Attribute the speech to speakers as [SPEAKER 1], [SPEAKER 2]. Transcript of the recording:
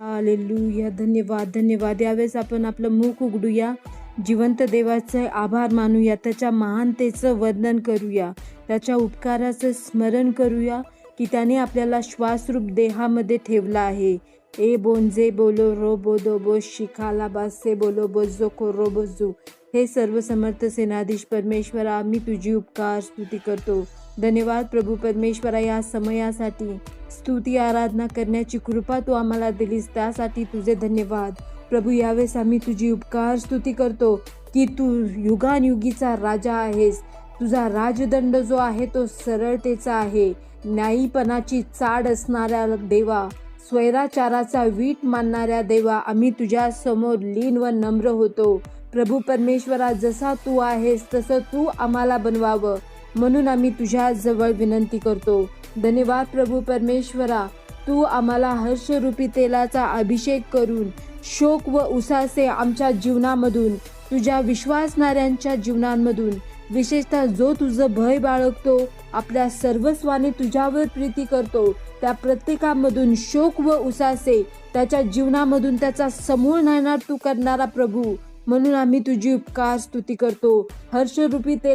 [SPEAKER 1] Hallelujah. धन्यवाद धन्यवाद. यावेळेस आपण आपलं मुख उघडूया. जिवंत देवाचे आभार मानूया. त्याच्या महानतेचं वर्णन करूया. त्याच्या उपकाराचं स्मरण करूया की त्याने आपल्याला श्वासरूप देहामध्ये ठेवला आहे. ए बोंजे बोलो रो बोदो बो शिखाला बासे बोलो बोजो कोरो बोजू हे सर्व समर्थ सेनाधीश परमेश्वरा आम्ही तुझी उपकार स्तुती करतो. धन्यवाद प्रभू परमेश्वरा या समयासाठी. स्तुती आराधना करण्याची कृपा तू आम्हाला दिलीस त्यासाठी तुझे धन्यवाद. प्रभू यावेळेस आम्ही तुझी उपकार स्तुती करतो की तू युगानयुगीचा राजा आहेस. तुझा राजदंड जो आहे तो सरळतेचा आहे. न्यायीपणाची चाड असणाऱ्या देवा स्वैराचाराचा वीट मानणाऱ्या देवा आम्ही तुझ्या समोर लीन व नम्र होतो. प्रभू परमेश्वरा जसा तू आहेस तसं तू आम्हाला बनवावं. म्हणून आम्ही तुझ्याजवळ विनंती करतो. धन्यवाद प्रभू परमेश्वरा. तू आम्हाला हर्षरूपी तेलाचा अभिषेक करून शोक व उसासे आमच्या जीवनामधून तुझ्या विश्वासणाऱ्यांच्या जीवनांमधून विशेषतः जो तुझं भय बाळगतो आपल्या सर्वस्वाने तुझ्यावर प्रीती करतो त्या प्रत्येकामधून शोक व उसासे त्याच्या जीवनामधून त्याचा समूळ नायनाट तू करणारा प्रभू. म्हणून आम्ही तुझी उपकार स्तुती करतो. हर्षरूपी तेला